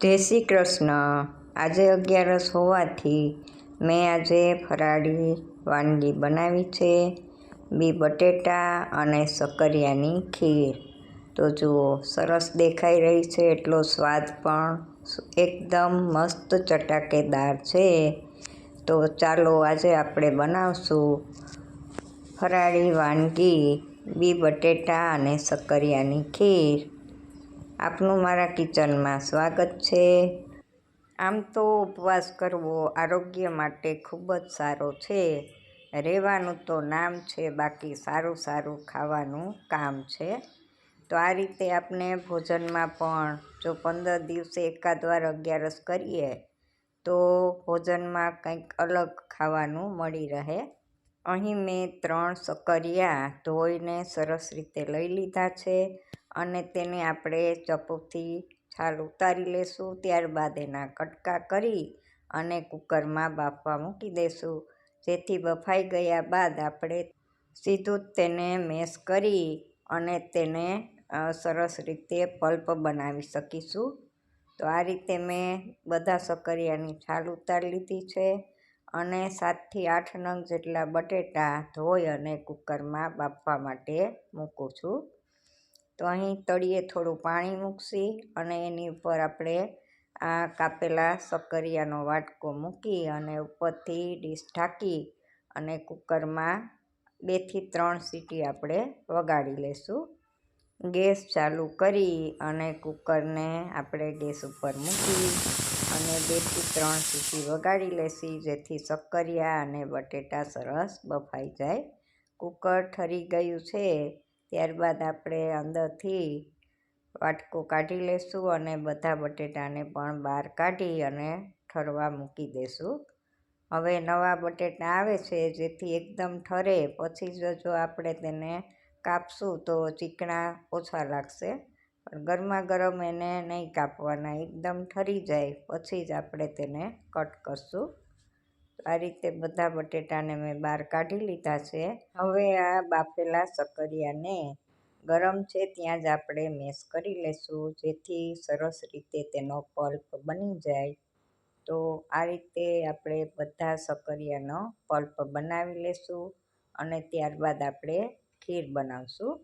જય શ્રી કૃષ્ણ. આજે અગિયારસ હોવાથી મેં આજે ફરાળી વાનગી બનાવી છે. બી બટેટા અને સકરિયાની ખીર. તો જુઓ, સરસ દેખાઈ રહી છે, એટલો સ્વાદ પણ એકદમ મસ્ત ચટાકેદાર છે. તો ચાલો આજે આપણે બનાવશું ફરાળી વાનગી બી બટેટા અને સકરિયાની ખીર. આપનું મારા કિચનમાં સ્વાગત છે. આમ તો ઉપવાસ કરવો આરોગ્ય માટે ખૂબ જ સારો છે. રહેવાનું તો નામ છે, બાકી સારું સારું ખાવાનું કામ છે. તો આ રીતે આપણે ભોજનમાં પણ જો પંદર દિવસે એકાદ વાર અગિયારસ કરીએ, તો ભોજનમાં કંઈક અલગ ખાવાનું મળી રહે. અહીં મેં ત્રણ શક્કરિયા ધોઈને સરસ રીતે લઈ લીધા છે. અને તેને આપણે ચપ્પુથી છાલ ઉતારી લેશું, ત્યારબાદ એના કટકા કરી અને કુકરમાં બાફવા મૂકી દઈશું જેથી બફાઈ ગયા બાદ આપણે સીધું જ તેને મેશ કરી અને તેને સરસ રીતે પલ્પ બનાવી શકીશું. તો આ રીતે મેં બધા સકરિયાની છાલ ઉતારી લીધી છે અને સાતથી આઠ નંગ જેટલા બટેટા ધોઈ અને કુકરમાં બાફવા માટે મૂકું છું. તો અહીં તળિયે થોડું પાણી મૂકશી અને એની ઉપર આપણે આ કાપેલા શક્કરિયાનો વાટકો મૂકી અને ઉપરથી ડીશ ઢાંકી અને કુકરમાં બેથી ત્રણ સીટી આપણે વગાડી લઈશું ગેસ ચાલુ કરી અને કુકરને આપણે ગેસ ઉપર મૂકી અને બેથી ત્રણ સીટી વગાડી લેશી, જેથી શક્કરિયા અને બટેટા સરસ બફાઈ જાય. કુકર ઠરી ગયું છે. ત્યારબાદ આપણે અંદરથી વાટકો કાઢી લઈશું અને બધા બટેટાને પણ બહાર કાઢી અને ઠરવા મૂકી દઈશું હવે નવા બટેટા આવે છે, જેથી એકદમ ઠરે. પછી જ જો આપણે તેને કાપશું તો ચીકણા ઓછા લાગશે. પણ ગરમા ગરમ એને નહીં કાપવાના, એકદમ ઠરી જાય. પછી જ આપણે તેને કટ કરશું. આ રીતે બધા બટેટાને મેં બહાર કાઢી લીધા છે. હવે આ બાફેલા સકરિયાને ગરમ છે ત્યાં જ આપણે મેશ કરી લઈશું જેથી સરસ રીતે તેનો પલ્પ બની જાય. તો આ રીતે આપણે બધા સકરિયાનો પલ્પ બનાવી લઈશું અને ત્યારબાદ આપણે ખીર બનાવશું.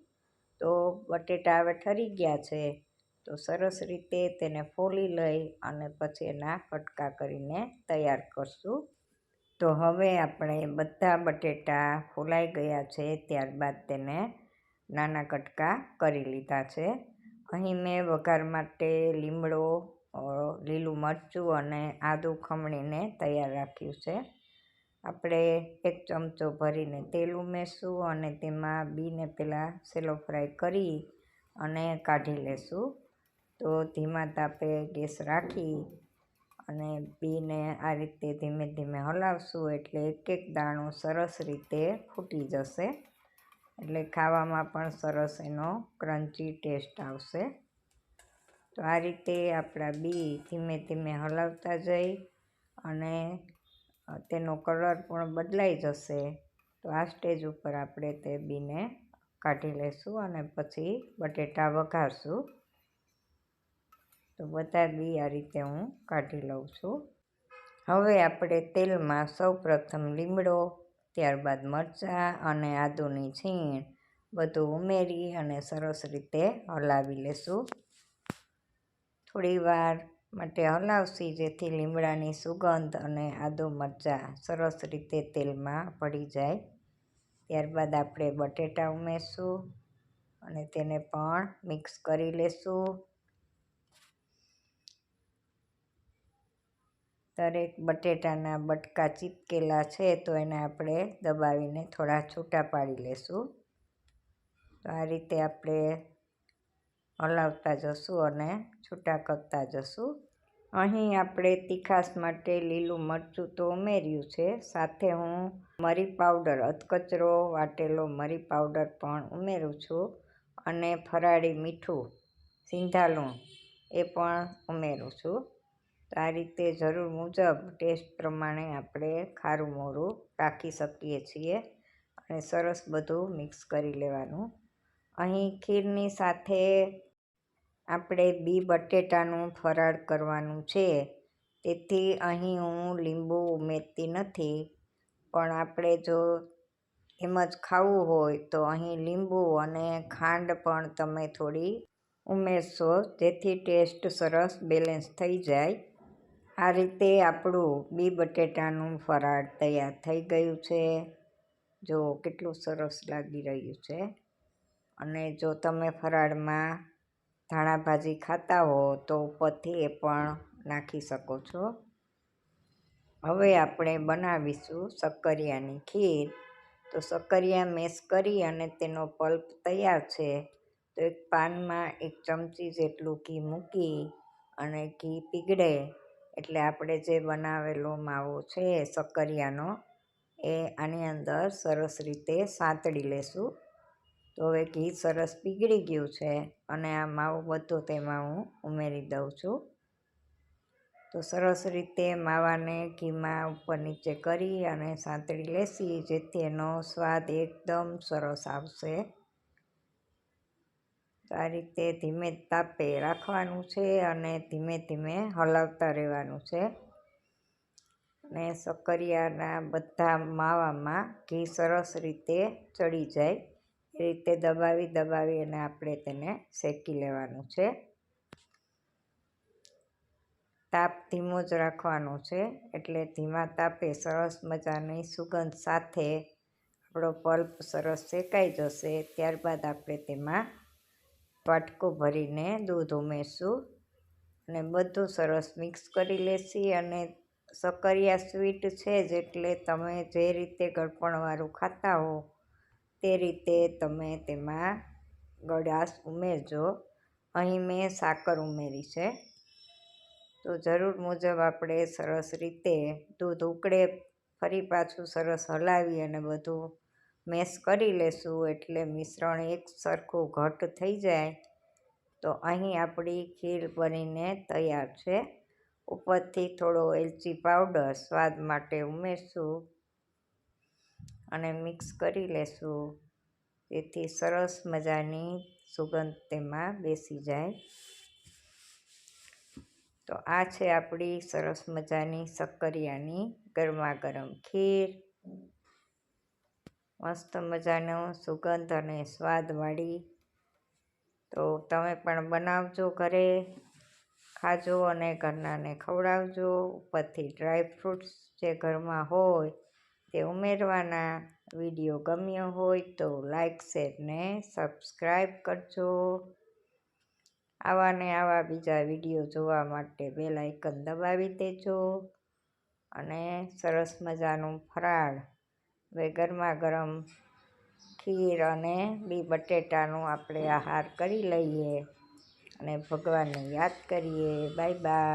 તો બટેટા હવે ઠરી ગયા છે, તો સરસ રીતે તેને ફોલી લઈ અને પછી એના કટકા કરીને તૈયાર કરશું. તો હવે આપણે બધા બટેટા ફોલાઈ ગયા છે ત્યારબાદ તેને નાના કટકા કરી લીધા છે. અહીં મેં વઘાર માટે લીમડો લીલું મરચું અને આદું ખમણીને તૈયાર રાખ્યું છે. આપણે એક ચમચો ભરીને તેલ ઉમેરશું અને તેમાં બીને પહેલાં સેલો ફ્રાય કરી અને કાઢી લેશું. તો ધીમા તાપે ગેસ રાખી અને બીને આ રીતે ધીમે ધીમે હલાવશું એટલે એક એક દાણો સરસ રીતે ફૂટી જશે. એટલે ખાવામાં પણ સરસ એનો ક્રન્ચી ટેસ્ટ આવશે. તો આ રીતે આપણા બી ધીમે ધીમે હલાવતા જઈ અને તેનો કલર પણ બદલાઈ જશે. તો આ સ્ટેજ ઉપર આપણે તે બીને કાઢી લઈશું અને પછી બટેટા વઘારશું. તો બધા બી આ રીતે હું કાઢી લઉં છું. હવે આપણે તેલમાં સૌપ્રથમ લીમડો, ત્યારબાદ મરચાં અને આદુની છીણ બધું ઉમેરી અને સરસ રીતે હલાવી લેશું. થોડીવાર માટે હલાવશી જેથી લીમડાની સુગંધ અને આદુ મરચાં સરસ રીતે તેલમાં પડી જાય. ત્યારબાદ આપણે બટેટા ઉમેરશું અને તેને પણ મિક્સ કરી લેશું. દરેક બટેટાના બટકા ચીપકેલા છે તો એને આપણે દબાવીને થોડા છૂટા પાડી લેશું. તો આ રીતે આપણે હલાવતા જશું અને છૂટા કરતા જશું. અહીં આપણે તીખાસ માટે લીલું મરચું તો ઉમેર્યું છે. સાથે હું મરી પાવડર, અધકચરો વાટેલો મરી પાવડર પણ ઉમેરું છું અને ફરાળી મીઠું સિંધાલું એ પણ ઉમેરું છું. આ રીતે જરૂર મુજબ ટેસ્ટ પ્રમાણે આપણે ખારું મોરું રાખી શકીએ છીએ અને સરસ બધું મિક્સ કરી લેવાનું. અહીં ખીરની સાથે આપણે બી બટેટાનું ફરાળ કરવાનું છે. તેથી અહીં હું લીંબુ ઉમેરતી નથી, પણ આપણે જો એમ જ ખાવું હોય તો અહીં લીંબુ અને ખાંડ પણ તમે થોડી ઉમેરશો, જેથી ટેસ્ટ સરસ બેલેન્સ થઈ જાય. આ રીતે આપણું બી બટેટાનું ફરાળ તૈયાર થઈ ગયું છે. જો કેટલું સરસ લાગી રહ્યું છે. અને જો તમે ફરાળમાં ધાણા ભાજી ખાતા હો તો ઉપરથી એ પણ નાખી શકો છો. હવે આપણે બનાવીશું સક્કરિયાની ખીર. તો સક્કરિયા મેશ કરી અને તેનો પલ્પ તૈયાર છે. તો એક પાનમાં એક ચમચી જેટલું ઘી મૂકી અને ઘી પીગળે. એટલે આપણે જે બનાવેલો માવો છે શક્કરિયાનો એ આની અંદર સરસ રીતે સાંતળી લેશું. તો હવે ઘી સરસ પીગળી ગયું છે અને આ માવો બધો તેમાં હું ઉમેરી દઉં છું. તો સરસ રીતે માવાને ઘીમાં ઉપર નીચે કરી અને સાંતળી લેશી, જેથી એનો સ્વાદ એકદમ સરસ આવશે. આ રીતે ધીમે તાપે રાખવાનું છે અને ધીમે ધીમે હલાવતા રહેવાનું છે. અને શક્કરિયાના બધા માવામાં ઘી સરસ રીતે ચડી જાય. એ રીતે દબાવી દબાવી અને આપણે તેને શેકી લેવાનું છે. તાપ ધીમો જ રાખવાનો છે એટલે ધીમા તાપે સરસ મજાની સુગંધ સાથે આપણો પલ્પ સરસ શેકાઈ જશે. ત્યારબાદ આપણે તેમાં વાટકો ભરીને દૂધ ઉમેરશું અને બધું સરસ મિક્સ કરી લેશી અને સકરિયા સ્વીટ છે જ એટલે તમે જે રીતે ગળપણવાળું ખાતા હો તે રીતે તમે તેમાં ગળાશ ઉમેરજો. અહીં મેં સાકર ઉમેરી છે. તો જરૂર મુજબ આપણે સરસ રીતે દૂધ ઉકળે, ફરી પાછું સરસ હલાવી અને બધું મેશ કરી લેશું એટલે મિશ્રણ એક સરખું ઘટ થઈ જાય. તો અહીં આપણી ખીર બનીને તૈયાર છે. ઉપરથી થોડો એલચી પાવડર સ્વાદ માટે ઉમેરશું અને મિક્સ કરી લેશું. જેથી સરસ મજાની સુગંધ તેમાં બેસી જાય. તો આ છે આપણી સરસ મજાની સક્કરિયાની ગરમા ગરમ ખીર. મસ્ત મજાનો સુગંધ અને સ્વાદવાળી તો તમે પણ બનાવજો ઘરે, ખાજો અને ઘરનાને ખવડાવજો. ઉપરથી ડ્રાય ફ્રૂટ્સ જે ઘરમાં હોય તે ઉમેરવાના વીડિયો ગમ્યો હોય તો લાઈક, શેર ને સબસ્ક્રાઈબ કરજો. આવા ને આવા બીજા વીડિયો જોવા માટે બેલ આઇકન દબાવી દેજો અને સરસ મજાનું ફરાળ હવે ગરમા ગરમ ખીર અને બી બટેટાનું આપણે આહાર કરી લઈએ અને ભગવાનને યાદ કરીએ. Bye bye.